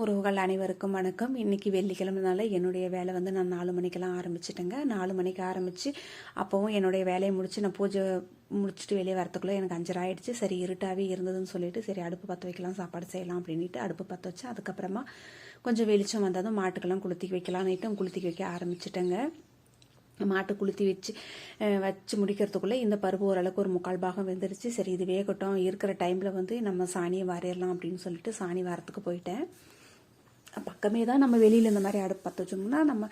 உறவுகள் அனைவருக்கும் வணக்கம். இன்றைக்கி வெள்ளிக்கிழமைனால என்னுடைய வேலை வந்து நான் நாலு மணிக்கெல்லாம் ஆரம்பிச்சிட்டேங்க. நாலு மணிக்கு ஆரம்பித்து அப்போவும் என்னுடைய வேலையை முடித்து நான் பூஜை முடிச்சுட்டு வெளியே வரத்துக்குள்ளே எனக்கு அஞ்சரை ஆயிடுச்சு. சரி இருட்டாகவே இருந்ததுன்னு சொல்லிட்டு சரி அடுப்பு பற்ற வைக்கலாம் சாப்பாடு செய்யலாம் அப்படின்ட்டு அடுப்பு பற்ற வச்சு அதுக்கப்புறமா கொஞ்சம் வெளிச்சம் வந்ததும் மாட்டுக்கெல்லாம் குளுத்தி வைக்கலான்னுட்டு குளுத்தி வைக்க ஆரம்பிச்சிட்டேங்க. மாட்டு குளுத்தி வச்சு வச்சு முடிக்கிறதுக்குள்ளே இந்த பருப்பு ஓரளவுக்கு ஒரு முக்கால் பாகம் வெந்துருச்சு. சரி இது வேகட்டும். இருக்கிற டைமில் வந்து நம்ம சாணியை வாரிடலாம் அப்படின்னு சொல்லிட்டு சாணி வாரத்துக்கு போயிட்டேன். பக்கமே தான் நம்ம வெளியில் இந்த மாதிரி அடுப்பு பற்ற வச்சோம்னா நம்ம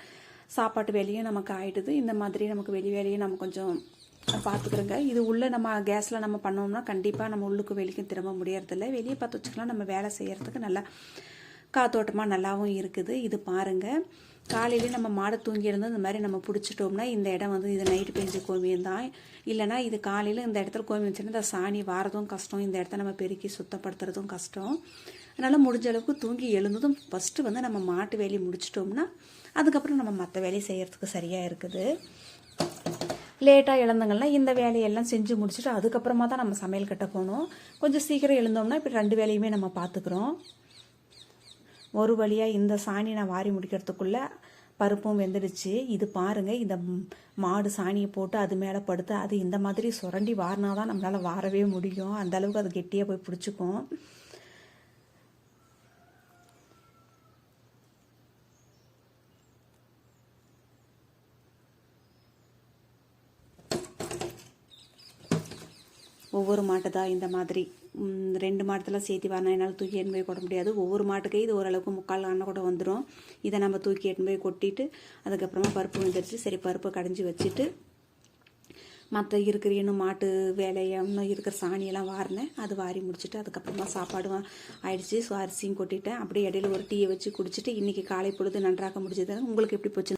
சாப்பாட்டு வேலையும் நமக்கு ஆகிடுது இந்த மாதிரி நமக்கு வெளி வேலையும் நம்ம கொஞ்சம் பார்த்துக்கிறோங்க இது உள்ளே நம்ம கேஸில் நம்ம பண்ணோம்னா கண்டிப்பாக நம்ம உள்ளுக்கு வெளிக்கும் திரும்ப முடியறதில்ல. வெளியே பற்ற வச்சுக்கலாம். நம்ம வேலை செய்கிறதுக்கு நல்லா காத்தோட்டமாக நல்லாவும் இருக்குது. இது பாருங்கள் காலையிலே நம்ம மாடை தூங்கி இந்த மாதிரி நம்ம பிடிச்சிட்டோம்னா இந்த இடம் வந்து இது நைட்டு பெஞ்ச கோமியம் தான். இல்லைனா இது காலையில் இந்த இடத்துல கோமியம் வச்சுன்னா இந்த சாணி வாரதும் கஷ்டம். இந்த இடத்த நம்ம பெருக்கி சுத்தப்படுத்துறதும் கஷ்டம். அதனால் முடிஞ்ச அளவுக்கு தூங்கி எழுந்ததும் ஃபஸ்ட்டு வந்து நம்ம மாட்டு வேலையை முடிச்சிட்டோம்னா அதுக்கப்புறம் நம்ம மற்ற வேலையை செய்கிறதுக்கு சரியாக இருக்குது. லேட்டாக எழுந்தங்கன்னா இந்த வேலையெல்லாம் செஞ்சு முடிச்சுட்டு அதுக்கப்புறமா தான் நம்ம சமையல் கட்ட போகணும். கொஞ்சம் சீக்கிரம் எழுந்தோம்னா இப்படி ரெண்டு வேலையுமே நம்ம பார்த்துக்குறோம். ஒரு வழியாக இந்த சாணி நான் வாரி முடிக்கிறதுக்குள்ளே பருப்பும் வெந்துடுச்சு. இது பாருங்க இந்த மாடு சாணியை போட்டு அது மேலே படுத்து அது இந்த மாதிரி சுரண்டி வாரினா தான் நம்மளால் வாரவே முடியும். அந்த அளவுக்கு அது கெட்டியாக போய் பிடிச்சிக்கும். ஒவ்வொரு மாட்டு தான் இந்த மாதிரி. ரெண்டு மாட்டத்தில் சேர்த்து வரணும் என்னால் தூக்கி எட்டு போய் கொட்ட முடியாது. ஒவ்வொரு மாட்டுக்கே இது ஓரளவுக்கு முக்கால் அண்ணன் கூட வந்துடும் இதை நம்ம தூக்கி எட்டு போய் கொட்டிட்டு அதுக்கப்புறமா பருப்பு வந்துடுச்சு சரி பருப்பை கடைஞ்சி வச்சுட்டு மற்ற இருக்கிற இன்னும் மாட்டு வேலையை இன்னும் இருக்கிற சாணியெல்லாம் வாரினேன். அது வாரி முடிச்சுட்டு அதுக்கப்புறமா சாப்பாடு ஆயிடுச்சு. ஸோ அரிசியும் கொட்டிட்டேன். அப்படியே இடையில ஒரு டீயை வச்சு குடிச்சிட்டு இன்றைக்கி காலை பொழுது நன்றாக முடிச்சது உங்களுக்கு எப்படி போச்சு?